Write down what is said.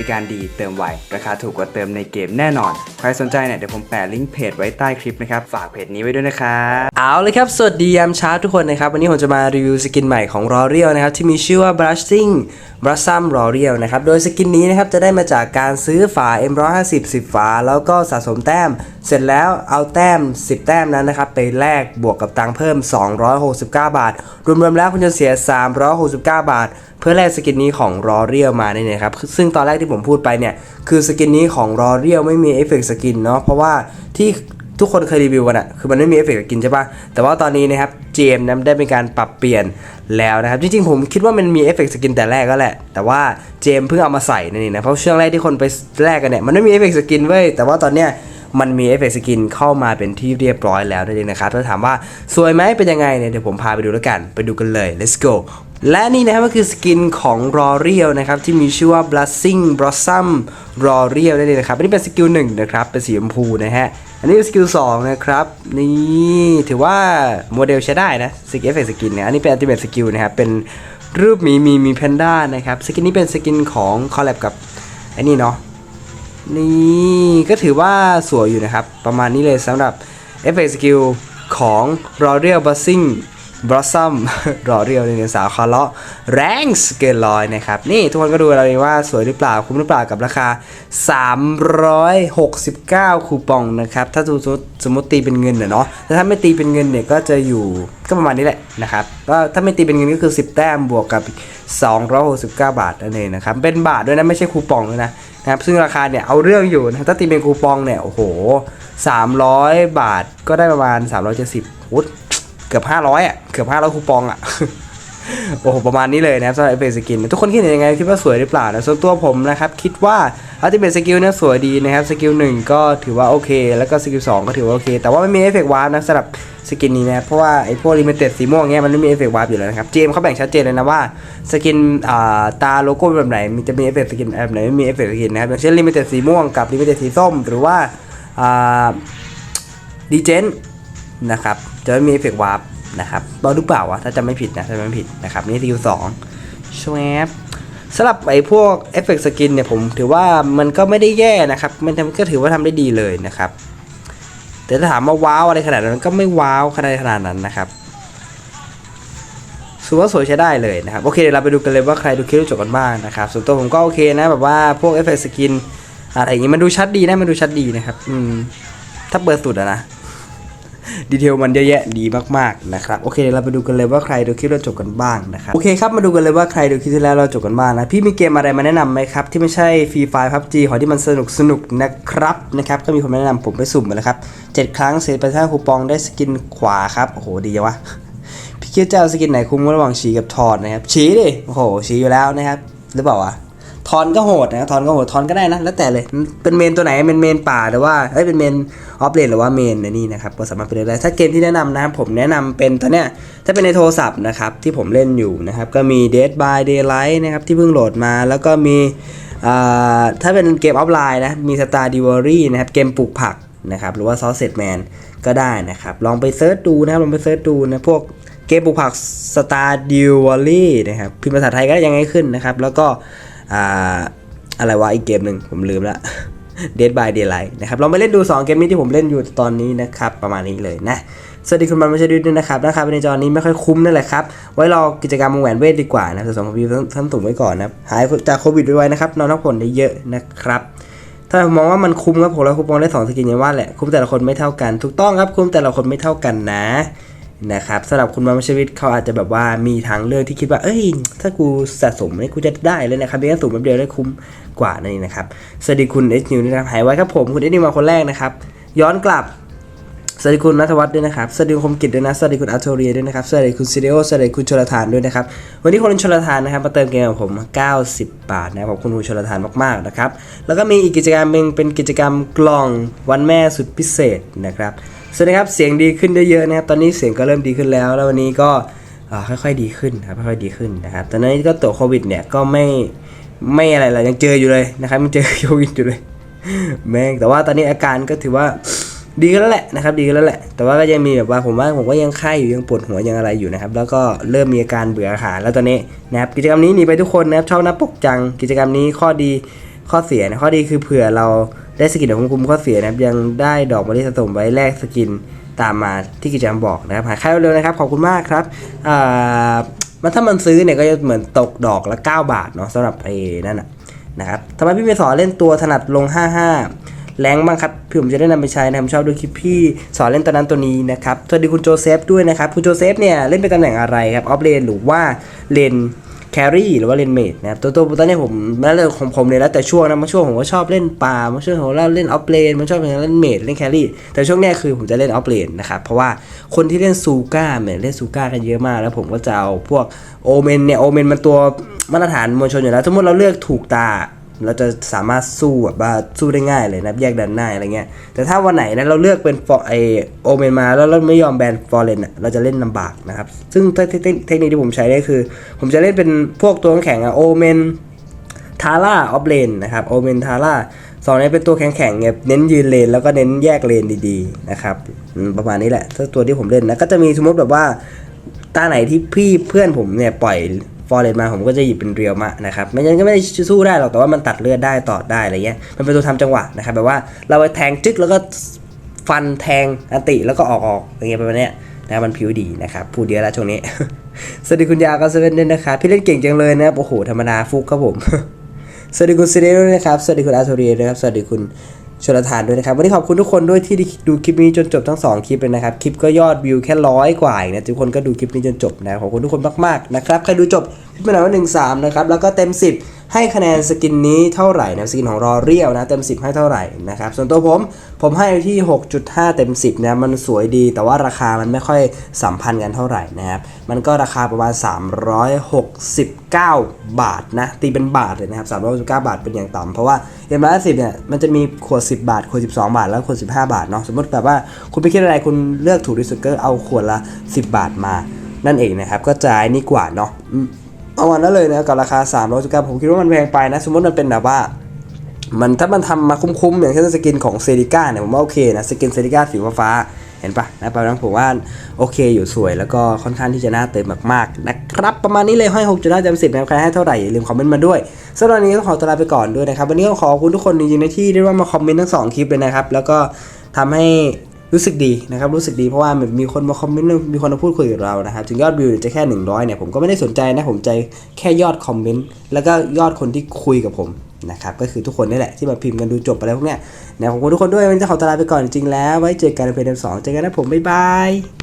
ริการดีเติมไว ราคาถูกกว่าเติมในเกมแน่นอน ใครสนใจเนี่ยเดี๋ยวผมแปะลิงก์เพจไว้ใต้คลิปนะครับ ฝากเพจนี้ไว้ด้วยนะครับเอาเลยครับ สวัสดียามเช้าทุกคนนะครับ วันนี้ผมจะมารีวิวสกินใหม่ของ r o r e a l นะครับ ที่มีชื่อว่า Brushing Blossom r o r e a l นะครับ โดยสกินนี้นะครับจะได้มาจากการซื้อฝา M150 10 ฝา แล้วก็สะสมแต้ม เสร็จแล้วเอาแต้ม 10 แต้มนั้นนะครับ ไปแลกบวกกับตังค์เพิ่ม 269 บาท รวมๆแล้วคุณจะเสีย 369 บาท เพื่อแลกสกินนี้ของรอเรียลมาเนี่ยนะครับ ซึ่งตอนแรกที่ผมพูดไปเนี่ย คือสกินนี้ของรอเรียลไม่มีเอฟเฟกต์สกินเนาะเพราะว่าที่ทุกคนเคยรีวิวกันอะคือมันไม่มีเอฟเฟกต์สกินใช่ปะแต่ว่าตอนนี้นะครับเจมนั้นได้มีการปรับเปลี่ยนแล้วนะครับ จริงๆผมคิดว่ามันมีเอฟเฟกต์สกินแต่แรกก็แหละ แต่ว่าเจมเพิ่งเอามาใส่นั่นเองนะ เพราะช่วงแรกที่คนไปแลกกันเนี่ยมันไม่มีเอฟเฟกต์สกินเว้ย แต่ว่าตอนเนี้ยมันมีเอฟเฟกต์สกินเข้ามาเป็นที่เรียบร้อยแล้วนั่นเองนะครับถ้าถามว่าสวยไหมเป็นยังไงเนี่ยเดี๋ยวผมพาไปดูแล้วกัน ไปดูกันเลย let's go และนี่นะครับก็คือสกินของ r o r e a l นะครับที่มีชื่อว่า Blessing Blossom r o r e a l นั่นเองนะครับอันนี้เป็นสกิลหนึ่งนะครับเป็นสีชมพูนะฮะอันนี้เป็นสกิลสองนะครับนี่ถือว่าโมเดลใช้ได้นะสกิลเอฟเฟกต์สกินเนี่ยอันนี้เป็นอัลติเมทสกิลนะครับเป็นรูปหมีมีมีแพนด้านะครับสกินนี้เป็นสกินของคอลแลบกับไอ้นี่เนาะนี่ก็ถือว่าสวยอยู่นะครับ ประมาณนี้เลยสำหรับ e f f e c t Skill ของ r o r e a l Buzzing Blossom r o r e a l ในสาวคาร์ล Ranks เกินร้อยนะครับ นี่ทุกคนก็ดูเราเลยว่าสวยหรือเปล่า คุ้มหรือเปล่ากับราคา 369 คูปองนะครับ ถ้าสมมติสมมติตีเป็นเงินเนาะแต่ถ้าไม่ตีเป็นเงินเนี่ยก็จะอยู่ก็ประมาณนี้แหละนะครับก็ถ้าไม่ตีเป็นเงินก็คือ 10 แต้มบวกกับ 269 บาทนั่นเองนะครับเป็นบาทด้วยนะไม่ใช่คูปองด้วยนะนะครับซึ่งราคาเนี่ยเอาเรื่องอยู่นะถ้าตีเป็นคูปองเนี่ยโอ้โห 300 บาทก็ได้ประมาณ 370อุ๊ย เกือบ500อะ เกือบ500คูปองอะ โอ้โห ประมาณนี้เลยนะครับสำหรับเอฟเฟกสกิน ทุกคนคิดเห็นยังไง คิดว่าสวยหรือเปล่านะส่วนตัวผมนะครับ คิดว่าอัลติเมทสกิลเนี่ยสวยดีนะครับ สกิลหนึ่งก็ถือว่าโอเค แล้วก็สกิลสองก็ถือว่าโอเค แต่ว่าไม่มีเอฟเฟกต์วาร์ปนะสำหรับสกินนี้นะเพราะว่าไอ้พวกลิมิเต็ดสีม่วงเงี้ยมันไม่มีเอฟเฟกต์วาร์ปอยู่แล้วนะครับ เจมเขาแบ่งชัดเจนเลยนะว่าสกินอ่าตาโลโก้แบบไหนมีจะมีเอฟเฟกต์สกินแบบไหนไม่มีเอฟเฟกต์สกินนะครับอย่างเช่นลิมิเต็ดสีม่วงกับลิมิเต็ดสีส้ม หรือว่าอ่าดีเจน นะครับ จะไม่มีเอฟเฟกต์วาร์ปนะครับเราหรือเปล่าวะถ้าจำไม่ผิดนะถ้าจำไม่ผิดนะครับ นี่สกิลสองชวบสำหรับไอ้พวกเอฟเฟกต์สกินเนี่ยผมถือว่ามันก็ไม่ได้แย่นะครับ มันก็ถือว่าทำได้ดีเลยนะครับ แต่ถ้าถามว่าว้าวอะไรขนาดนั้นก็ไม่ว้าวขนาดขนาดนั้นนะครับถือว่าสวยใช้ได้เลยนะครับ โอเคเดี๋ยวเราไปดูกันเลยว่าใครดูคลิปจบกันบ้างนะครับส่วนตัวผมก็โอเคนะแบบว่าพวกเอฟเฟกต์สกินอะไรอย่างงี้มันดูชัดดีนะมันดูชัดดีนะครับ อืมถ้าเปิดสุดอะนะ ดีเทลมันเยอะแยะดีมากๆนะครับโอเคเดี๋ยวเราไปดูกันเลยว่าใครดูคลิปเราจบกันบ้างนะครับโอเคครับมาดูกันเลยว่าใครดูคลิปที่แล้วเราจบกันบ้างนะพี่มีเกมอะไรมาแนะนำไหมครับที่ไม่ใช่ฟรีไฟล์พับจีขอที่มันสนุกสนุกนะครับนะครับก็มีคนมาแนะนำผมไปสุ่มมาแล้วครับเจ็ดครั้งเสร็จไปท่าคูปองได้สกินขวาครับโอ้โหดีจังวะพี่คิดจะเอาสกินไหนคุ้มระหว่างฉีกับทอนนะครับฉีดิโอ้โหฉีอยู่แล้วนะครับหรือเปล่าวะทอนก็โหดนะทอนก็โหดทอนก็ได้นะแล้วแต่เลยเป็นเมนตัวไหนเป็นเมนป่าหรือว่าเอ้ยเป็นเมน ออฟเลนหรือว่าเมนในนี่นะครับก็สามารถไปเลือกได้ถ้าเกมที่แนะนำนะครับผมแนะนำเป็นตัวเนี้ยถ้าเป็นในโทรศัพท์นะครับที่ผมเล่นอยู่นะครับก็มี Dead by Daylight นะครับที่เพิ่งโหลดมาแล้วก็มีถ้าเป็นเกมออฟไลน์นะมี Star d e v o r y นะครับเกมปลูกผักนะครับหรือว่า Sausage Man ก็ได้นะครับลองไปเซิร์ชดูนะครับลองไปเซิร์ชดูนะพวกเกมปลูกผัก Star d e w a l l y นะครับพิมพ์ภาษาไทยก็ยังไงขึ้นนะครับแล้วก็อ่าอะไรวะอีกเกมหนึ่งผมลืมละ Dead by Daylight นะครับลองไปเล่นดู 2 เกมนี้ที่ผมเล่นอยู่ตอนนี้นะครับ ประมาณนี้เลยนะสวัสดีคุณมันไม่ใช่ด้วยนะครับราคาในจอนี้ไม่ค่อยคุ้มนั่นแหละครับ ไว้รอกิจกรรมวงแหวนเวทดีกว่านะสะสมพีท่านตุ่มไว้ก่อนนะหายจากโควิดไว้นะครับนอนพักผ่อนได้เยอะนะครับถ้าผมมองว่ามันคุ้มครับผมแล้วคูปองได้สองสกินอย่างว่าแหละคุ้มแต่ละคนไม่เท่ากัน ถูกต้องครับคุ้มแต่ละคนไม่เท่ากันนะ นะครับสำหรับคุณมาชีวิตเขาอาจจะแบบว่ามีทางเลือกที่คิดว่า เอ้ย ถ้ากูสะสมนี่กูจะได้เลยนะครับเบี้ยสูงแป๊บเดียวได้คุ้มกว่านั่นเองนะครับ สวัสดีคุณเอสนิวนะครับหายไว้ครับผมคุณเอสนิวมาคนแรกนะครับ ย้อนกลับสวัสดีคุณนัทวัฒน์ด้วยนะครับสวัสดีคุณคมกิจด้วยนะสวัสดีคุณอาร์โทเรียด้วยนะครับสวัสดีคุณซิเดโอสวัสดีคุณชลทานด้วยนะครับวันนี้คนชลทานนะครับมาเติมเกมกับผม 90 บาทนะครับขอบคุณคุณชลทานมากๆนะครับแล้วก็มีอีกกิจกรรมหนึงเป็นกิจกรรมกล่องวันแม่สุดพิเศษนะครับ สวัสดีครับเสียงดีขึ้นได้เยอะนะครับตอนนี้เสียงก็เริ่มดีขึ้นแล้ว แล้ววันนี้ก็ค่อยๆดีขึ้นครับค่อยๆดีขึ้นนะครับตอนนี้ก็ตัวโควิดเนี่ยก็ไม่ไม่อะไรเลยยังเจออยู่เลยนะครับยังเจอโควิดอยู่เลยแม่งแต่ว่าตอนนี้อาการก็ถือว่าดีขึ้นแล้วแหละนะครับดีขึ้นแล้วแหละ แต่ว่าก็ยังมีแบบว่าผมว่าผมก็ยังไข้อยู่ยังปวดหัวยังอะไรอยู่นะครับ แล้วก็เริ่มมีอาการเบื่ออาหารแล้วตอนนี้นะครับกิจกรรมนี้หนีไปทุกคนนะครับชอบน้าปกจัง กิจกรรมนี้ข้อดี ข้อเสียนะข้อดีคือเผื่อเราได้สกินของคุมข้อเสียนะครับยังได้ดอกมะลิสะสมไว้แลกสกินตามมาที่กิจกรรมบอกนะครับหาค่าเร็วๆนะครับขอบคุณมากครับอ่ามันถ้ามันซื้อเนี่ยก็จะเหมือนตกดอกละ 9 บาทเนาะสำหรับไอ้นั่นนะครับทำไมพี่เมย์สอนเล่นตัวถนัดลง 55 แรงบ้างครับพี่ผมจะได้นำไปใช้นะผมชอบดูคลิปพี่สอนเล่นตัวนั้นตัวนี้นะครับสวัสดีคุณโจเซฟด้วยนะครับคุณโจเซฟเนี่ยเล่นเป็นตำแหน่งอะไรครับออฟเลนหรือว่าเลน แครี่หรือว่าเลนเมดนะครับตัวตัวตอนนี้ผมแล้วแต่ของผมเนี่ยแล้วแต่ช่วงนะบางช่วงผมก็ชอบเล่นป่าบางช่วงผมก็เล่นออฟเลนบางช่วงผมเล่นเมดเล่นแครี่แต่ช่วงนี้คือผมจะเล่นออฟเลนนะครับเพราะว่าคนที่เล่นซูก้าเนี่ยเล่นซูก้ากันเยอะมาก แล้วผมก็จะเอาพวกโอเมนเนี่ยโอเมนมันตัวมาตรฐานมวลชนอยู่แล้วสมมติเราเลือกถูกตา เราจะสามารถสู้แบบว่าสู้ได้ง่ายเลยนะแยกดันหน้าอะไรเงี้ยแต่ถ้าวันไหนนะเราเลือกเป็นฟอไอโอเมนมาแล้วเราไม่ยอมแบนฟอร์เรนอะเราจะเล่นลำบากนะครับซึ่งเทคนิคที่ผมใช้ได้คือ ผมจะเล่นเป็นพวกตัวแข็งอะโอเมนทาร่าออฟเลนนะครับโอเมนทาร่าสองนี้เป็นตัวแข็งๆเนี่ยเน้นยืนเลนแล้วก็เน้นแยกเลนดีๆนะครับประมาณนี้แหละถ้าตัวที่ผมเล่นนะก็จะมีสมมติแบบว่าตาไหนที่พี่เพื่อนผมเนี่ยปล่อย ฟอร์เรนมาผมก็จะหยิบเป็นเรียวมะนะครับไม่งั้นก็ไม่ได้สู้ได้หรอกแต่ว่ามันตัดเลือดได้ต่อได้อะไรเงี้ยมันเป็นตัวทำจังหวะนะครับแบบว่าเราไปแทงจึ๊กแล้วก็ฟันแทงอันติแล้วก็ออกออกอย่างเงี้ยประมาณเนี้ยนะมันผิวดีนะครับพูดเยอะแล้วช่วงนี้ สวัสดีคุณยาก็เซเว่นด้วยนะครับพี่เล่นเก่งจังเลยนะครับโอ้โหธรรมดาฟุกครับผม สวัสดีคุณซีเรด้วยนะครับ สวัสดีคุณอาโทเรียด้วยครับ สวัสดีคุณ ชลทานด้วยนะครับ วันนี้ขอบคุณทุกคนด้วยที่ดูคลิปนี้จนจบทั้ง 2 คลิปเลยนะครับ คลิปก็ยอดวิวแค่ร้อยกว่าเนะทุกคนก็ดูคลิปนี้จนจบนะขอบคุณทุกคนมากๆนะครับใครดูจบพี่เป็นหน่อยว่าหนึ่งสามนะครับแล้วก็เต็ม 10 ให้คะแนนสกินนี้เท่าไหร่นะสกินของรอเรียวนะเต็ม 10 ให้เท่าไหร่นะครับส่วนตัวผมผมให้ที่ 6.5 เต็ม 10นะมันสวยดี แต่ว่าราคามันไม่ค่อยสัมพันธ์กันเท่าไหร่นะครับมันก็ราคาประมาณ 369 บาทนะตีเป็นบาทเลยนะครับ369 บาทเป็นอย่างต่ำเพราะว่าเอ็มร้อยสิบเนี่ยมันจะมีขวด 10 บาท ขวด 12 บาท แล้วขวด 15 บาทเนาะสมมติแบบว่าคุณไปคิดอะไรคุณเลือกถูกที่สุดก็เอาขวดละ 10 บาทมานั่นเองนะครับก็จะไอ้นี่กว่าเนาะ เอาวันนั้นเลยนะกับราคา369ผมคิดว่ามันแพงไปนะ สมมติมันเป็นแบบว่า มันถ้ามันทำมาคุ้มๆ อย่างเช่นสกินของเซริก้าเนี่ยผมว่าโอเคนะ สกินเซริก้าสีฟ้าเห็นปะนะประมาณนั้นผมว่าโอเคอยู่สวยแล้วก็ค่อนข้างที่จะน่าเติมมากๆนะครับ ประมาณนี้เลยห้6จุดห้าเต็มสิบนะใครให้เท่าไหร่อย่าลืมคอมเมนต์มาด้วยสำหรับวันนี้ต้องขอตัวลาไปก่อนด้วยนะครับ วันนี้ก็ขอบคุณทุกคนจริงๆนะที่ได้ว่ามาคอมเมนต์ทั้งสองคลิปเลยนะครับ แล้วก็ทำให้ รู้สึกดีนะครับรู้สึกดีเพราะว่ามันมีคนมาคอมเมนต์มีคนมาพูดคุยกับเรานะครับถึงยอดวิวจะแค่ 100เนี่ยผมก็ไม่ได้สนใจนะผมใจแค่ยอดคอมเมนต์แล้วก็ยอดคนที่คุยกับผมนะครับก็คือทุกคนนี่แหละที่มาพิมพ์กันดูจบไปแล้วพวกเนี้ยนะขอบคุณทุกคนด้วยวันนี้จะขอตลาไปก่อนจริงๆแล้วไว้เจอกันในเพจสองเจอกันนะผมบ๊ายบาย